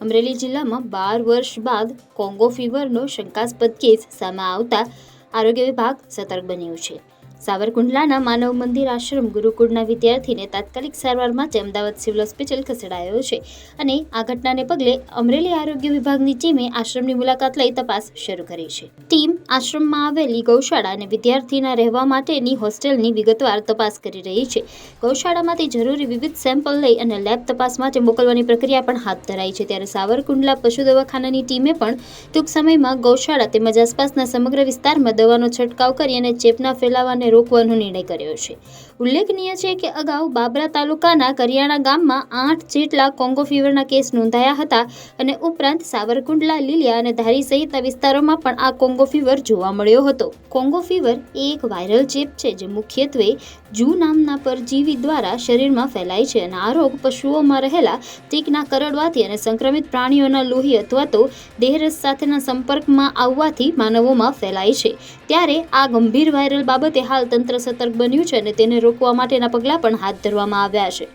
અમરેલી જિલ્લામાં બાર વર્ષ બાદ કોંગો ફીવરનો શંકાસ્પદ કેસ સામે આવતા આરોગ્ય વિભાગ સતર્ક બન્યું છે. સાવરકુંડલાના માનવ મંદિર આશ્રમ ગુરુકુળના વિદ્યાર્થીને તાત્કાલિક સારવાર માટે અમદાવાદ સિવિલ હોસ્પિટલ ખસેડાયો છે અને આ ઘટનાને પગલે અમરેલી આરોગ્ય વિભાગની ટીમે આશ્રમની મુલાકાત લઈ તપાસ શરૂ કરી છે. ટીમ આશ્રમમાં આવેલી ગૌશાળા અને વિદ્યાર્થીના રહેવા માટેની હોસ્ટેલની વિગતવાર તપાસ કરી રહી છે. ગૌશાળામાંથી જરૂરી વિવિધ સેમ્પલ લઈ અને લેબ તપાસ માટે મોકલવાની પ્રક્રિયા પણ હાથ ધરાઈ છે. ત્યારે સાવરકુંડલા પશુ દવાખાનાની ટીમે પણ ટૂંક સમયમાં ગૌશાળા તેમજ આસપાસના સમગ્ર વિસ્તારમાં દવાનો છંટકાવ કરી અને ચેપના ફેલાવાને રોકવાનો નિર્ણય કર્યો છે. ઉલ્લેખનીય છે કે અગાઉ બાબરા તાલુકાના કરિયાણા ગામમાં આઠ જેટલા કોંગો ફીવરના કેસ નોંધાયા હતા અને ઉપરાંત સાવરકુંડલા, લીલિયા અને ધારી સહિતના વિસ્તારોમાં પણ આ કોંગો ફીવર જોવા મળ્યો હતો. કોંગો ફીવર એ એક વાયરલ ચેપ છે જે મુખ્યત્વે જૂ નામના પરજીવી દ્વારા શરીરમાં ફેલાય છે અને આ રોગ પશુઓમાં રહેલા તીકના કરડવાથી અને સંક્રમિત પ્રાણીઓના લોહી અથવા તો દેહરસ સાથેના સંપર્કમાં આવવાથી માનવોમાં ફેલાય છે. ત્યારે આ ગંભીર વાયરલ બાબતે હાલ તંત્ર સતર્ક બન્યું છે અને તેને રોકવા માટેના પગલાં પણ હાથ ધરવામાં આવ્યા છે.